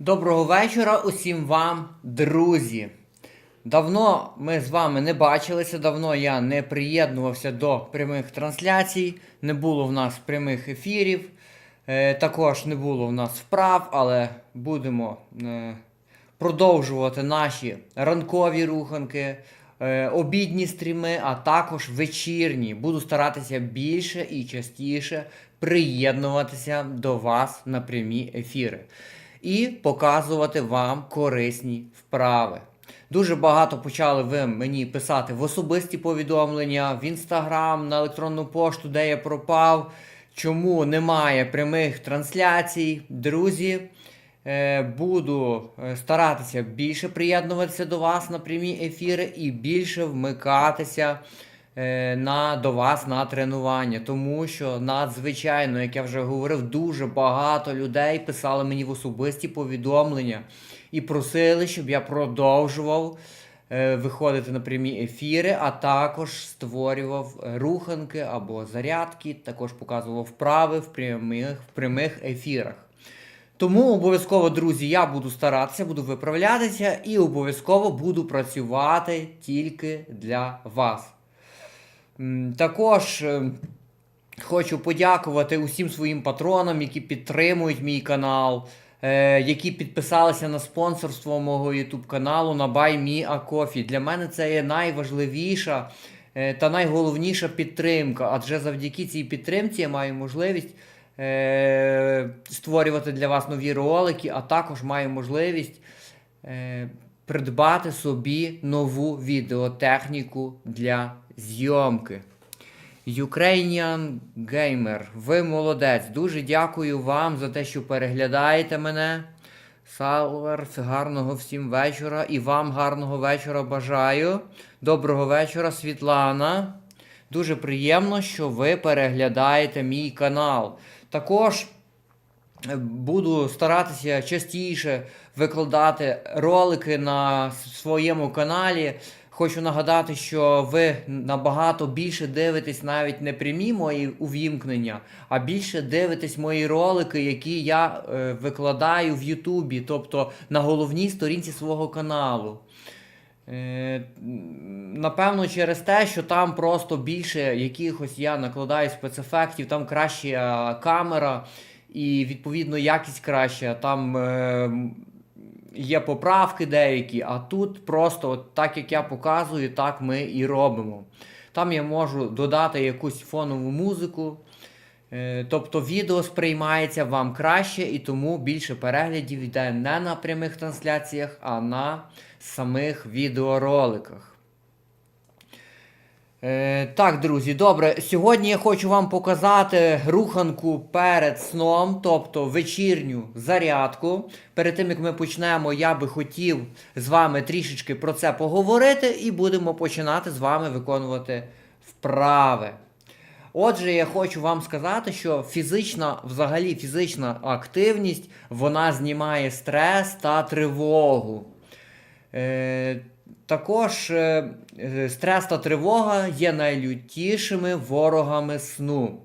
Доброго вечора усім вам, друзі. Давно ми з вами не бачилися, давно я не приєднувався до прямих трансляцій, не було в нас прямих ефірів, е, також не було в нас вправ, але будемо е, продовжувати наші ранкові руханки, е, обідні стріми, а також вечірні. Буду старатися більше і частіше приєднуватися до вас на прямі ефіри і показувати вам корисні вправи. Дуже багато почали ви мені писати в особисті повідомлення, в інстаграм, на електронну пошту, де я пропав, чому немає прямих трансляцій. Друзі, е, буду е, старатися більше приєднуватися до вас на прямі ефіри і більше вмикатися на, до вас на тренування. Тому що надзвичайно, як я вже говорив, дуже багато людей писали мені в особисті повідомлення і просили, щоб я продовжував е, виходити на прямі ефіри, а також створював е, руханки або зарядки, також показував вправи в прямих, в прямих ефірах. Тому обов'язково, друзі, я буду старатися, буду виправлятися і обов'язково буду працювати тільки для вас. Також е, хочу подякувати усім своїм патронам, які підтримують мій канал, е, які підписалися на спонсорство мого YouTube каналу на Buy Me a Coffee. Для мене це є найважливіша е, та найголовніша підтримка, адже завдяки цій підтримці я маю можливість створювати для вас нові ролики, а також маю можливість придбати собі нову відеотехніку для зйомки. Ukrainian Gamer, ви молодець. Дуже дякую вам за те, що переглядаєте мене. Салверс, гарного всім вечора. І вам гарного вечора бажаю. Доброго вечора, Світлана. Дуже приємно, що ви переглядаєте мій канал. Також буду старатися частіше викладати ролики на своєму каналі. Хочу нагадати, що ви набагато більше дивитесь навіть не прямі мої увімкнення, а більше дивитесь мої ролики, які я е, викладаю в Ютубі, тобто на головній сторінці свого каналу. Е, Напевно, через те, що там просто більше якихось я накладаю спецефектів, там краща камера і відповідно якість краща. Там е, є поправки деякі, а тут просто от так як я показую, так ми і робимо. Там я можу додати якусь фонову музику. Е, Тобто відео сприймається вам краще і тому більше переглядів йде не на прямих трансляціях, а на самих відеороликах. Е, так, друзі, добре. Сьогодні я хочу вам показати руханку перед сном, тобто вечірню зарядку. Перед тим як ми почнемо, я би хотів з вами трішечки про це поговорити і будемо починати з вами виконувати вправи. Отже, я хочу вам сказати, що фізична, взагалі фізична активність вона знімає стрес та тривогу. Е, також е, е, стрес та тривога є найлютішими ворогами сну.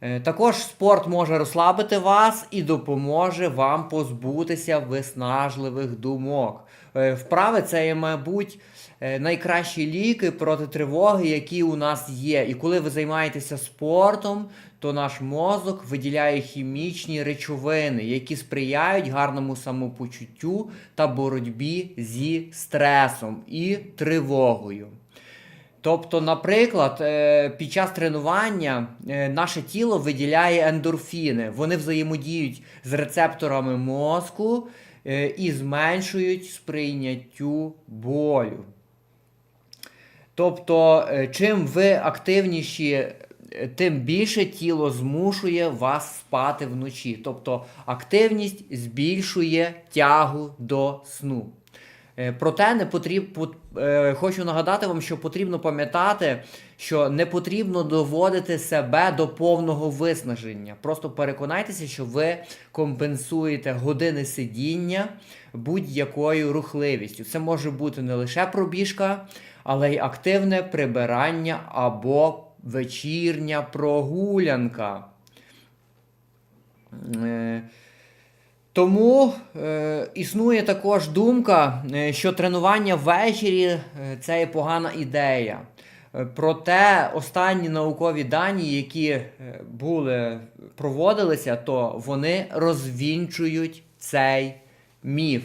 Е, також спорт може розслабити вас і допоможе вам позбутися виснажливих думок. Вправи це є, мабуть, найкращі ліки проти тривоги, які у нас є. І коли ви займаєтеся спортом, то наш мозок виділяє хімічні речовини, які сприяють гарному самопочуттю та боротьбі зі стресом і тривогою. Тобто, наприклад, е, під час тренування е, наше тіло виділяє ендорфіни. Вони взаємодіють з рецепторами мозку е, і зменшують сприйняттю болю. Тобто, чим ви активніші, тим більше тіло змушує вас спати вночі. Тобто активність збільшує тягу до сну. Е, Проте не потрібно хочу нагадати вам, що потрібно пам'ятати, що не потрібно доводити себе до повного виснаження. Просто переконайтеся, що ви компенсуєте години сидіння будь-якою рухливістю. Це може бути не лише пробіжка, але й активне прибирання або вечірня прогулянка. Е, Тому е, існує також думка, е, що тренування ввечері е, це є погана ідея. Проте останні наукові дані, які були проводилися, то вони розвінчують цей міф.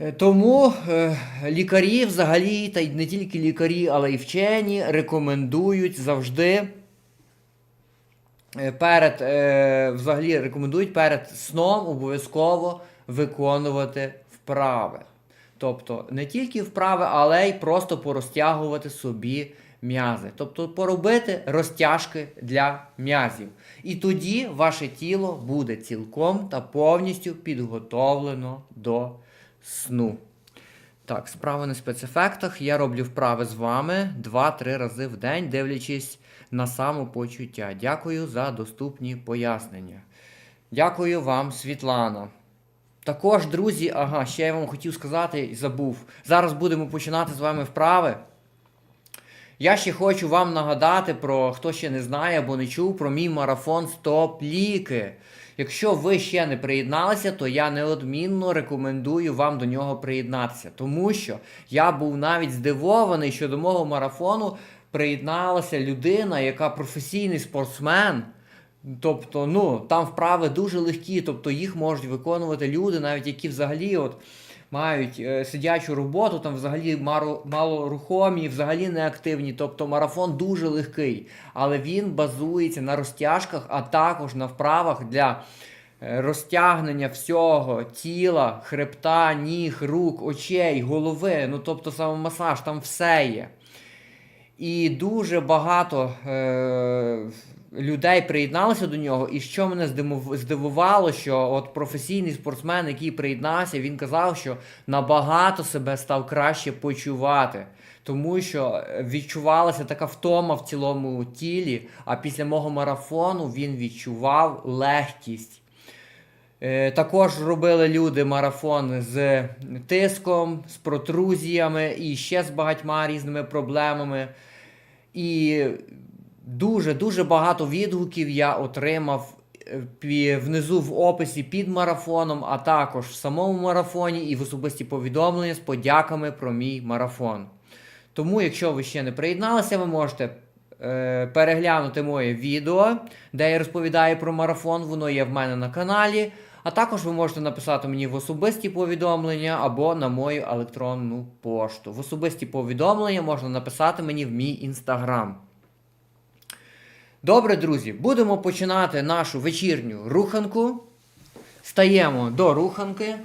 Е, Тому е, лікарі взагалі, та й не тільки лікарі, але й вчені рекомендують завжди е, перед, взагалі рекомендують перед сном обов'язково виконувати вправи. Тобто не тільки вправи, але й просто порозтягувати собі м'язи. Тобто поробити розтяжки для м'язів. І тоді ваше тіло буде цілком та повністю підготовлено до сну. Так, справа на спецефектах. Я роблю вправи з вами 2-3 рази в день, дивлячись на самопочуття. Дякую за доступні пояснення. Дякую вам, Світлана. Також, друзі, ага, ще я вам хотів сказати і забув. Зараз будемо починати з вами вправи. Я ще хочу вам нагадати про хто ще не знає або не чув про мій марафон Стоп ліки. Якщо ви ще не приєдналися, то я неодмінно рекомендую вам до нього приєднатися. Тому що я був навіть здивований, що до мого марафону приєдналася людина, яка професійний спортсмен. Тобто, ну, там вправи дуже легкі, тобто їх можуть виконувати люди, навіть які взагалі от мають е, сидячу роботу, там взагалі малорухомі, взагалі неактивні. Тобто марафон дуже легкий, але він базується на розтяжках, а також на вправах для е, розтягнення всього тіла, хребта, ніг, рук, очей, голови. Ну тобто самомасаж, там все є. І дуже багато е, людей приєдналося до нього. І що мене здивувало, що от професійний спортсмен, який приєднався, він казав, що набагато себе став краще почувати. Тому що е, відчувалася така втома в цілому тілі, а після мого марафону він відчував легкість. Е, Також робили люди марафон з тиском, з протрузіями і ще з багатьма різними проблемами. І дуже-дуже багато відгуків я отримав е, внизу в описі під марафоном, а також в самому марафоні і в особисті повідомлення з подяками про мій марафон. Тому, якщо ви ще не приєдналися, ви можете е, переглянути моє відео, де я розповідаю про марафон. Воно є в мене на каналі. А також ви можете написати мені в особисті повідомлення або на мою електронну пошту. В особисті повідомлення можна написати мені в мій інстаграм. Добре, друзі, будемо починати нашу вечірню руханку. Стаємо до руханки.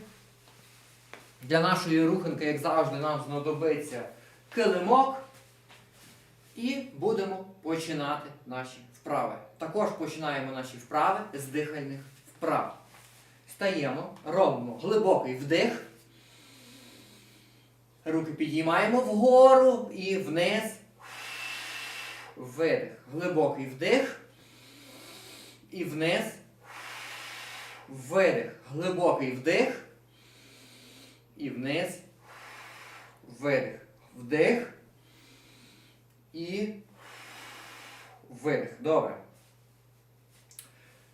Для нашої руханки, як завжди, нам знадобиться килимок. І будемо починати наші вправи. Також починаємо наші вправи з дихальних вправ. Стаємо, робимо глибокий вдих. Руки підіймаємо вгору і вниз. Видих. Глибокий вдих. І вниз. Видих. Глибокий вдих. І вниз. Видих. Вдих. І видих. Добре.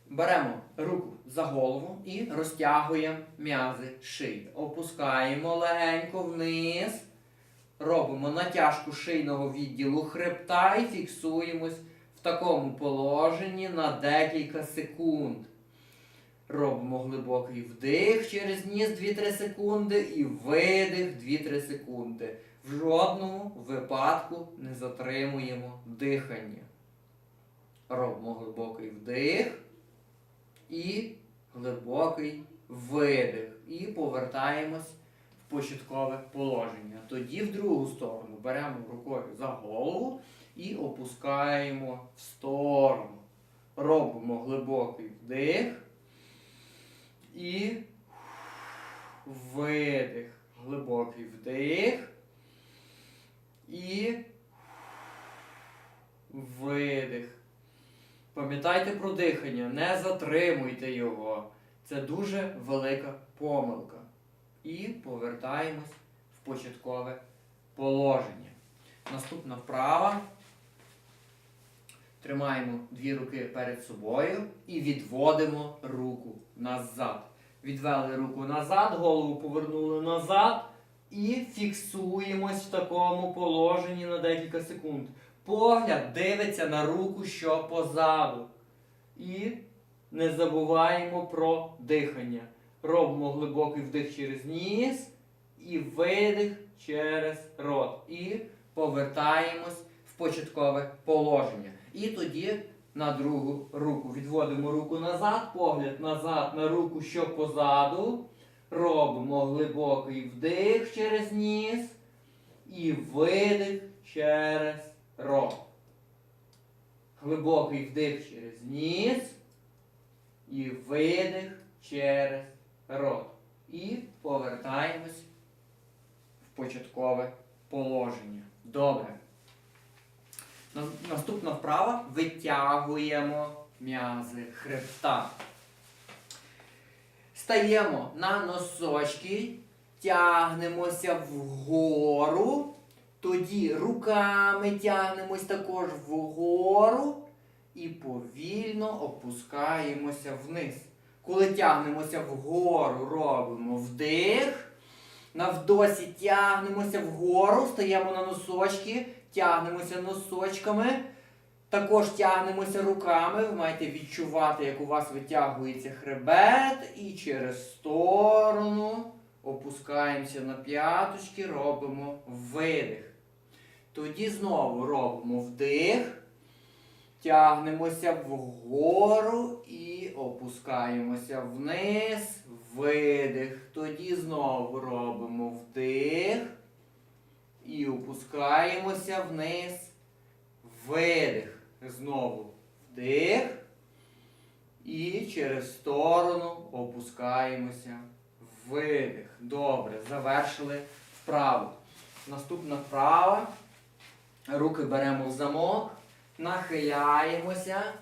Беремо руку за голову і розтягуємо м'язи шиї. Опускаємо легенько вниз. Робимо натяжку шийного відділу хребта і фіксуємось в такому положенні на декілька секунд. Робимо глибокий вдих через ніс 2-3 секунди і видих 2-3 секунди. В жодному випадку не затримуємо дихання. Робимо глибокий вдих і глибокий видих. І повертаємось початкове положення. Тоді в другу сторону беремо рукою за голову і опускаємо в сторону. Робимо глибокий вдих і видих. Глибокий вдих і видих. Пам'ятайте про дихання, не затримуйте його. Це дуже велика помилка. І повертаємось в початкове положення. Наступна вправа. Тримаємо дві руки перед собою і відводимо руку назад. Відвели руку назад, голову повернули назад і фіксуємось в такому положенні на декілька секунд. Погляд дивиться на руку, що позаду. І не забуваємо про дихання. Робимо глибокий вдих через ніс і видих через рот. І повертаємось в початкове положення. І тоді на другу руку. Відводимо руку назад, погляд назад на руку, що позаду. Робимо глибокий вдих через ніс і видих через рот. Глибокий вдих через ніс і видих через рот. І повертаємось в початкове положення. Добре. Наступна вправа витягуємо м'язи хребта. Стаємо на носочки, тягнемося вгору, тоді руками тягнемось також вгору і повільно опускаємося вниз. Коли тягнемося вгору, робимо вдих. На вдосі тягнемося вгору, стаємо на носочки, тягнемося носочками. Також тягнемося руками. Ви маєте відчувати, як у вас витягується хребет. І через сторону опускаємося на п'яточки, робимо видих. Тоді знову робимо вдих. Тягнемося вгору і опускаємося вниз, видих. Тоді знову робимо вдих. І опускаємося вниз, видих. Знову вдих. І через сторону опускаємося, видих. Добре, завершили вправу. Наступна вправа. Руки беремо в замок нахиляємося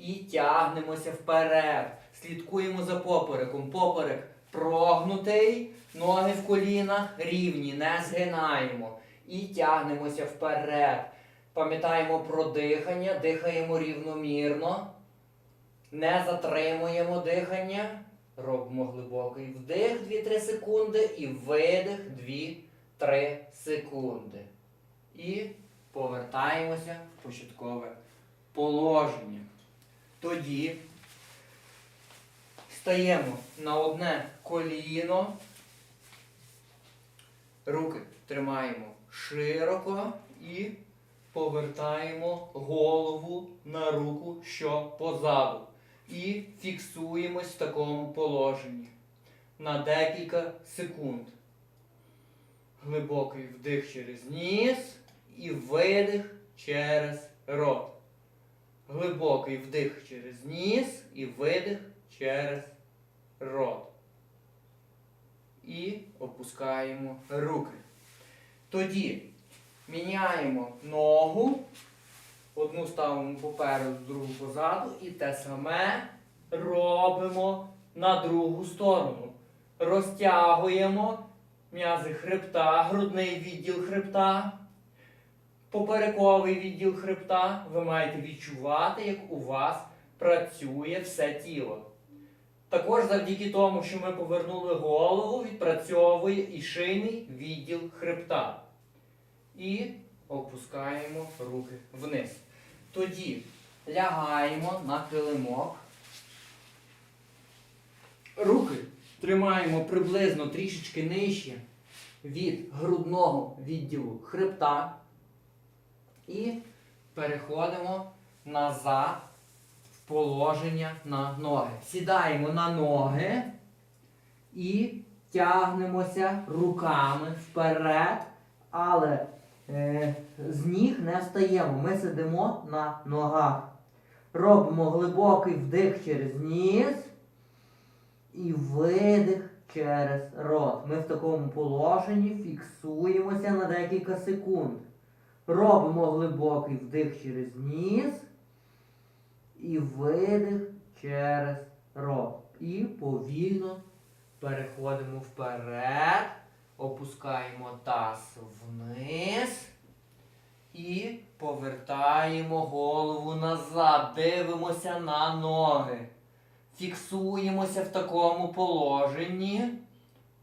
і тягнемося вперед. Слідкуємо за попереком. Поперек прогнутий, ноги в колінах рівні, не згинаємо. І тягнемося вперед. Пам'ятаємо про дихання, дихаємо рівномірно. Не затримуємо дихання. Робимо глибокий вдих 2-3 секунди і видих 2-3 секунди. І повертаємося в початкове положення. Тоді стаємо на одне коліно, руки тримаємо широко і повертаємо голову на руку, що позаду. І фіксуємось в такому положенні на декілька секунд. Глибокий вдих через ніс і видих через рот. Глибокий вдих через ніс і видих через рот. І опускаємо руки. Тоді міняємо ногу. Одну ставимо попереду, другу позаду. І те саме робимо на другу сторону. Розтягуємо м'язи хребта, грудний відділ хребта. Поперековий відділ хребта, ви маєте відчувати, як у вас працює все тіло. Також завдяки тому, що ми повернули голову, відпрацьовує і шийний відділ хребта. І опускаємо руки вниз. Тоді лягаємо на килимок. Руки тримаємо приблизно трішечки нижче від грудного відділу хребта. І переходимо назад в положення на ноги. Сідаємо на ноги і тягнемося руками вперед, але е, з ніг не встаємо. Ми сидимо на ногах. Робимо глибокий вдих через ніс і видих через рот. Ми в такому положенні фіксуємося на декілька секунд. Робимо глибокий вдих через ніс і видих через рот. І повільно переходимо вперед, опускаємо таз вниз. І повертаємо голову назад. Дивимося на ноги. Фіксуємося в такому положенні.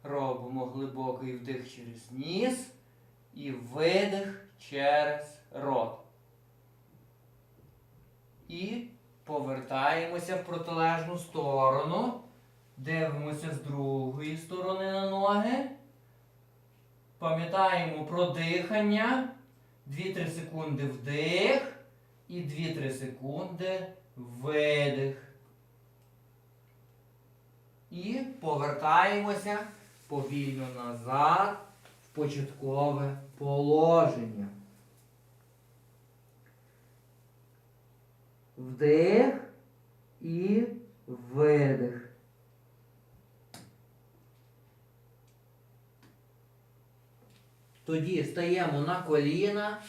Робимо глибокий вдих через ніс і видих через рот. І повертаємося в протилежну сторону. Дивимося з другої сторони на ноги. Пам'ятаємо про дихання. 2-3 секунди вдих і 2-3 секунди видих. І повертаємося повільно назад початкове положення. Вдих і видих. Тоді стаємо на коліна.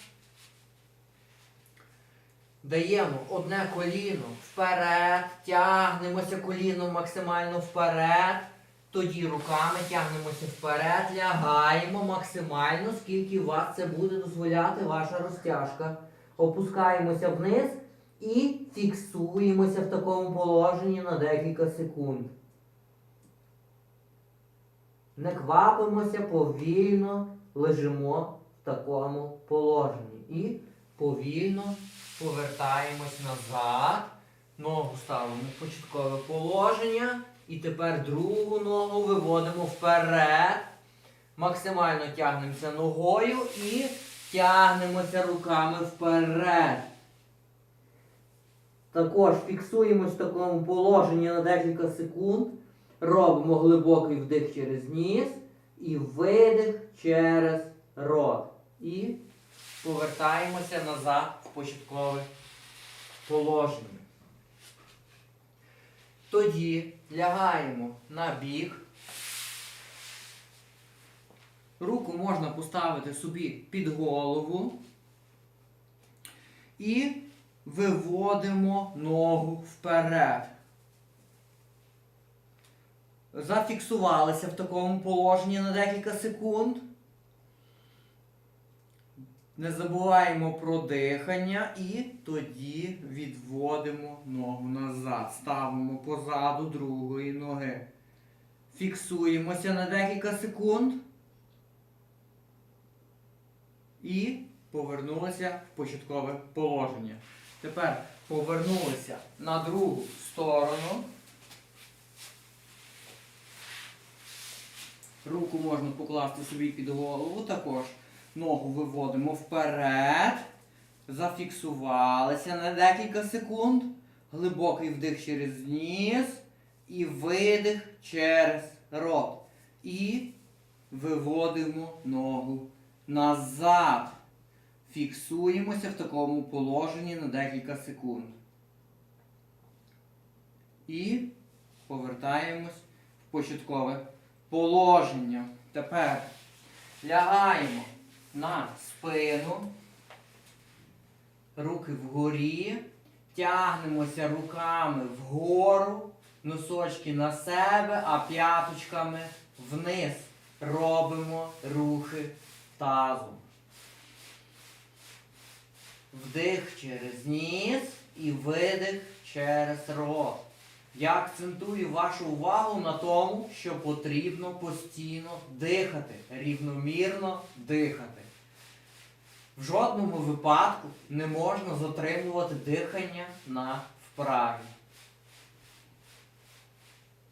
Даємо одне коліно вперед, тягнемося коліном максимально вперед. Тоді руками тягнемося вперед, лягаємо максимально, скільки вас це буде дозволяти ваша розтяжка. Опускаємося вниз і фіксуємося в такому положенні на декілька секунд. Не квапимося, повільно лежимо в такому положенні. І повільно повертаємось назад. Ногу ставимо в початкове положення. І тепер другу ногу виводимо вперед. Максимально тягнемося ногою і тягнемося руками вперед. Також фіксуємось в такому положенні на декілька секунд. Робимо глибокий вдих через ніс і видих через рот. І повертаємося назад в початкове положення. Тоді лягаємо на бік. Руку можна поставити собі під голову. І виводимо ногу вперед. Зафіксувалися в такому положенні на декілька секунд. Не забуваємо про дихання і тоді відводимо ногу назад. Ставимо позаду другої ноги. Фіксуємося на декілька секунд. І повернулися в початкове положення. Тепер повернулися на другу сторону. Руку можна покласти собі під голову також. Ногу виводимо вперед. Зафіксувалися на декілька секунд. Глибокий вдих через ніс. І видих через рот. І виводимо ногу назад. Фіксуємося в такому положенні на декілька секунд. І повертаємось в початкове положення. Тепер лягаємо на спину, руки вгорі, тягнемося руками вгору, носочки на себе, а п'яточками вниз. Робимо рухи тазом. Вдих через ніс і видих через рот. Я акцентую вашу увагу на тому, що потрібно постійно дихати, рівномірно дихати. В жодному випадку не можна затримувати дихання на вправі.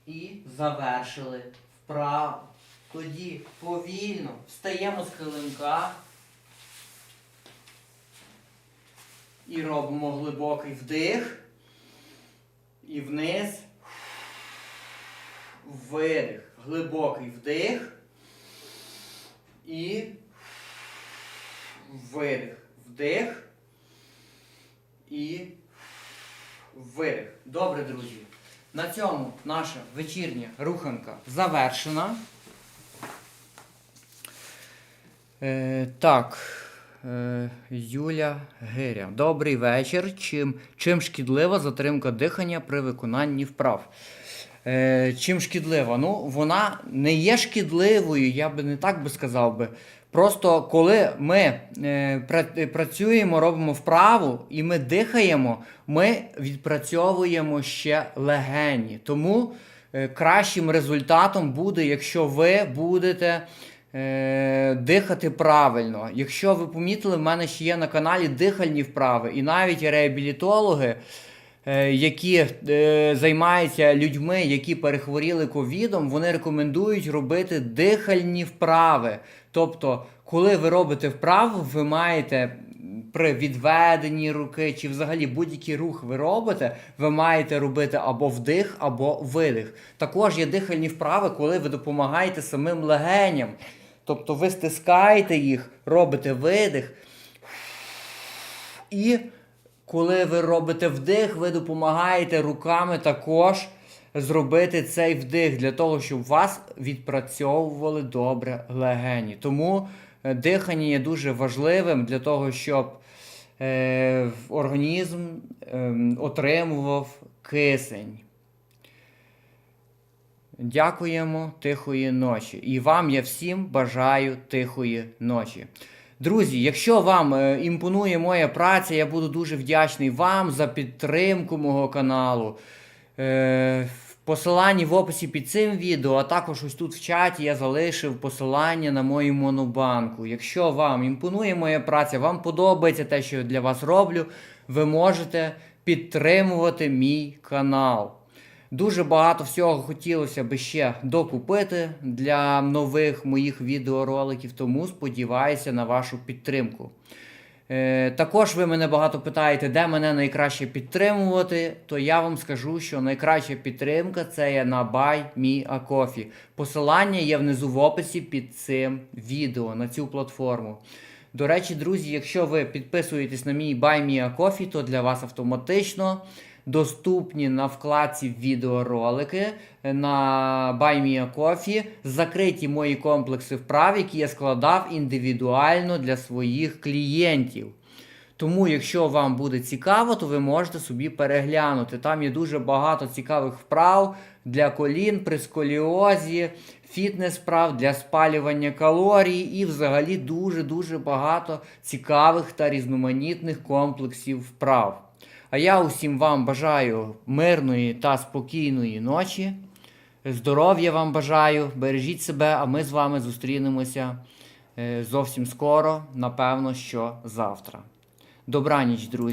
І завершили вправу. Тоді повільно встаємо з килимка і робимо глибокий вдих. І вниз. Видих. Глибокий вдих. І видих. Вдих. І видих. Добре, друзі. На цьому наша вечірня руханка завершена. Е, так. Е, Юля Гиря. Добрий вечір. Чим, чим шкідлива затримка дихання при виконанні вправ? Е, чим шкідлива? Ну, вона не є шкідливою, я би не так би сказав би. Просто коли ми е, працюємо, робимо вправу і ми дихаємо, ми відпрацьовуємо ще легені. Тому е, кращим результатом буде, якщо ви будете е, дихати правильно. Якщо ви помітили, в мене ще є на каналі дихальні вправи, і навіть реабілітологи. Е, Які е, займаються людьми, які перехворіли ковідом, вони рекомендують робити дихальні вправи. Тобто, коли ви робите вправу, ви маєте при відведенні руки чи взагалі будь-який рух ви робите, ви маєте робити або вдих, або видих. Також є дихальні вправи, коли ви допомагаєте самим легеням. Тобто ви стискаєте їх, робите видих. І коли ви робите вдих, ви допомагаєте руками також зробити цей вдих для того, щоб вас відпрацьовували добре легені. Тому е, дихання є дуже важливим для того, щоб е, організм е, отримував кисень. Дякуємо тихої ночі. І вам я всім бажаю тихої ночі. Друзі, якщо вам е, імпонує моя праця, я буду дуже вдячний вам за підтримку мого каналу. Е, в посиланні в описі під цим відео, а також ось тут в чаті я залишив посилання на мою монобанку. Якщо вам імпонує моя праця, вам подобається те, що я для вас роблю, ви можете підтримувати мій канал. Дуже багато всього хотілося би ще докупити для нових моїх відеороликів, тому сподіваюся на вашу підтримку. Е, також ви мене багато питаєте, де мене найкраще підтримувати, то я вам скажу, що найкраща підтримка це є на Buy Me a Coffee. Посилання є внизу в описі під цим відео на цю платформу. До речі, друзі, якщо ви підписуєтесь на мій Buy Me a Coffee, то для вас автоматично доступні на вкладці відеоролики на Buy Me закриті мої комплекси вправ, які я складав індивідуально для своїх клієнтів. Тому, якщо вам буде цікаво, то ви можете собі переглянути. Там є дуже багато цікавих вправ для колін при сколіозі, фітнес вправ для спалювання калорій і взагалі дуже-дуже багато цікавих та різноманітних комплексів вправ. А я усім вам бажаю мирної та спокійної ночі. Здоров'я вам бажаю, бережіть себе, а ми з вами зустрінемося е, зовсім скоро, напевно, що завтра. Добраніч, друзі.